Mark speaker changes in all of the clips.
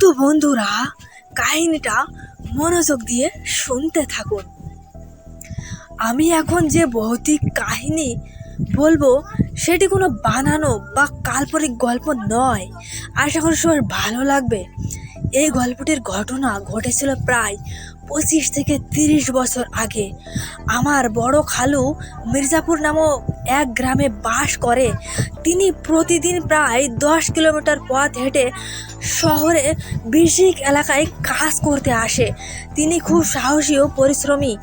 Speaker 1: তো বন্ধুরা, কাহিনীটা মনোযোগ দিয়ে শুনতে থাকুন। আমি এখন যে ভৌতিক কাহিনী বলব, সেটি কোনো বানানো বা কাল্পনিক গল্প নয়। আশা করি সবার ভালো লাগবে, এই গল্পটির ঘটনা ঘটেছিল প্রায় পঁচিশ থেকে তিরিশ বছর আগে আমার বড় খালু মির্জাপুর নামক এক গ্রামে বাস করে। তিনি প্রতিদিন প্রায় দশ কিলোমিটার পথ হেঁটে শহরে বিশিক এলাকায় কাজ করতে আসে। তিনি খুব সাহসী ও পরিশ্রমী।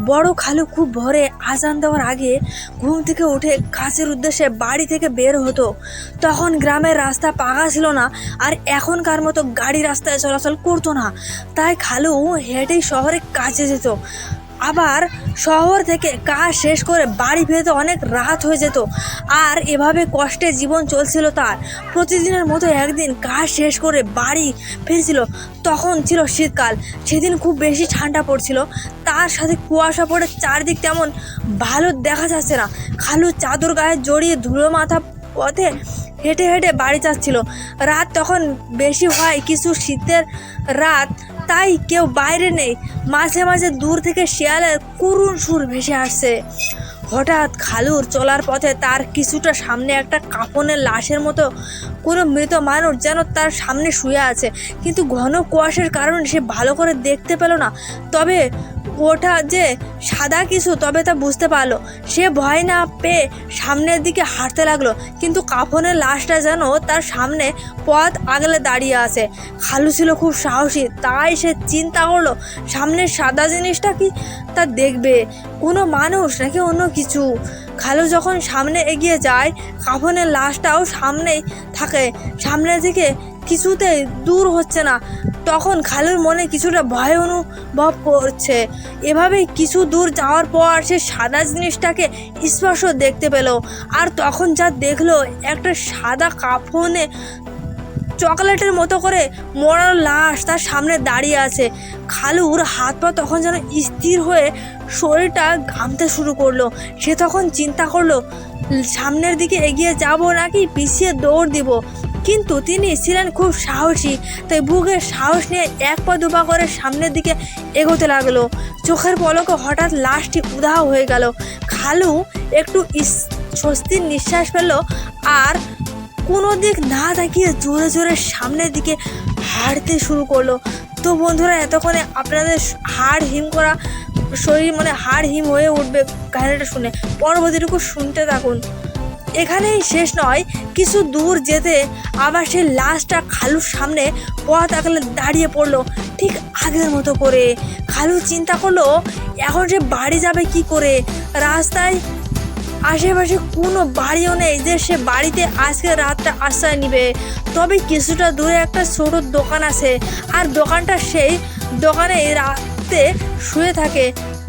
Speaker 1: বড় খালু খুব ভোরে আজান দেওয়ার আগে ঘুম থেকে উঠে কাজের উদ্দেশ্যে বাড়ি থেকে বের হতো। তখন গ্রামের রাস্তা পাকা ছিল না আর এখনকার মতো গাড়ি রাস্তায় চলাচল করতো না। তাই খালু হেঁটেই শহরে কাজে যেত। আবার শহর থেকে কাজ শেষ করে বাড়ি ফিরতে অনেক রাত হয়ে যেত। আর এভাবে কষ্টে জীবন চলছিল তার। প্রতিদিনের মতো একদিন কাজ শেষ করে বাড়ি ফিরছিল, তখন ছিল শীতকাল। সেদিন খুব বেশি ঠান্ডা পড়ছিল। তার সাথে কুয়াশা পড়ে চারদিক তেমন ভালো দেখা যাচ্ছে না। খালু চাদর গায়ে জড়িয়ে ধুলো মাথা পথে হেঁটে হেঁটে বাড়ি যাচ্ছিল। রাত তখন বেশি হয় কিছু শীতের রাত তাই কেউ বাইরে নেই। মাঝে মাঝে দূর থেকে শেয়ালের করুণ সুর ভেসে আসছে হঠাৎ খালুর চলার পথে তার কিছুটা সামনে একটা কাপনের লাশের মতো কোনো মৃত মানুষ যেন তার সামনে শুয়ে আছে। কিন্তু ঘন কুয়াশার কারণে সে ভালো করে দেখতে পেল না। তবে ওটা যে সাদা কিছু, তবে তা বুঝতে পারল। সে ভয় না পেয়ে সামনের দিকে হাঁটতে লাগল, কিন্তু কাফনের লাশটা যেন তার সামনে পথ আগলে দাঁড়িয়ে আছে। খালু ছিল খুব সাহসী, তাই সে চিন্তা করল সামনের সাদা জিনিসটা কি তা দেখবে? কোনো মানুষ নাকি অন্য কিছু? খালু যখন সামনে এগিয়ে যায়, কাফনের লাশটাও সামনেই থাকে। সামনে থেকে কিছুতেই দূর হচ্ছে না। তখন খালুর মনে কিছুটা ভয় অনুভব করছে। এভাবেই কিছু দূর যাওয়ার পর সে সাদা জিনিসটাকে স্পর্শ দেখতে পেল আর তখন যা দেখল, একটা সাদা কাফনে চকলেটের মতো করে মরার লাশ তার সামনে দাঁড়িয়ে আছে। খালুর হাত পা তখন যেন স্থির হয়ে শরীরটা ঘামতে শুরু করল। সে তখন চিন্তা করল, সামনের দিকে এগিয়ে যাব নাকি পিছিয়ে দৌড় দিব? কিন্তু তিনি ছিলেন খুব সাহসী, তাই বুকের সাহস নিয়ে এক পা দুপা করে সামনের দিকে এগোতে লাগল। চোখের পলকে হঠাৎ লাশটি উদাহ হয়ে গেল। খালু একটু স্বস্তির নিঃশ্বাস ফেলল আর কোনো দিক না তাকিয়ে জোরে জোরে সামনের দিকে হাঁটতে শুরু করল। তো বন্ধুরা, এতক্ষণে আপনাদের হাড় হিম করা শরীর মানে হাড় হিম হয়ে উঠবে কাহিনীটা শুনে। পরবর্তীটুকু শুনতে থাকুন। এখানেই শেষ নয়, কিছু দূর যেতে আবার সে লাশটা খালুর সামনে পথ আগলে দাঁড়িয়ে পড়ল। ঠিক আগের মতো করে। খালু চিন্তা করল, এখন সে বাড়ি যাবে কি করে? রাস্তায় আশেপাশে কোনো বাড়িও নেই যে সে বাড়িতে আজকে রাতটা আশ্রয় নিবে। তবে কিছুটা দূরে একটা ছোট দোকান আছে আর দোকানটা সেই দোকানে রাতে শুয়ে থাকে।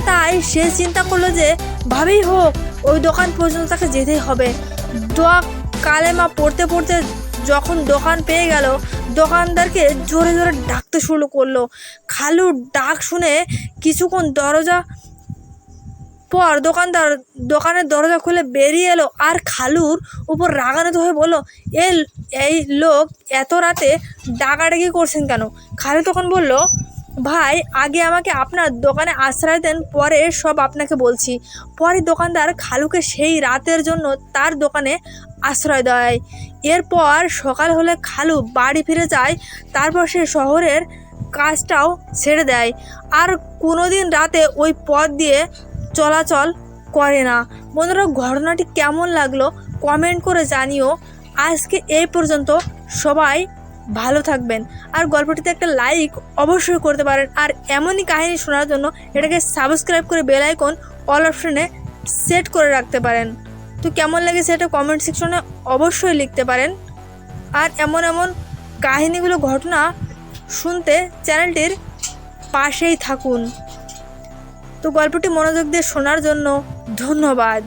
Speaker 1: তাই সে চিন্তা করল যে, ভাবেই হোক, ওই দোকান পর্যন্ত তাকে যেতেই হবে। দোয়া কালেমা পড়তে পড়তে যখন দোকান পেয়ে গেল, দোকানদারকে জোরে জোরে ডাকতে শুরু করল। খালুর ডাক শুনে কিছুক্ষণ দরজা পর দোকানদার দোকানের দরজা খুলে বেরিয়ে এলো আর খালুর উপর রাগানিত হয়ে বলল এ এই লোক এত রাতে ডাকাডাকি করছেন কেন? খালু তখন বলল ভাই, আগে আমাকে আপনার দোকানে আশ্রয় দেন, পরে সব আপনাকে বলছি। পরে দোকানদার খালুকে সেই রাতের জন্য তার দোকানে আশ্রয় দেয়। এরপর সকাল হলে খালু বাড়ি ফিরে যায়, তারপর সে শহরের কাজটাও ছেড়ে দেয়। আর কোনোদিন রাতে ওই পথ দিয়ে চলাচল করে না। বন্ধুরা, ঘটনাটি কেমন লাগল? কমেন্ট করে জানিও। আজকে এই পর্যন্ত সবাই ভালো থাকবেন। আর গল্পটিতে একটা লাইক অবশ্যই করতে পারেন। আর এমনই কাহিনী শোনার জন্য এটাকে সাবস্ক্রাইব করে বেল আইকন অল অপশনে সেট করে রাখতে পারেন। তো কেমন লাগে সেটা কমেন্ট সেকশনে অবশ্যই লিখতে পারেন। আর এমন এমন কাহিনীগুলো ঘটনা শুনতে চ্যানেলটির পাশেই থাকুন। তো গল্পটি মনোযোগ দিয়ে শোনার জন্য ধন্যবাদ।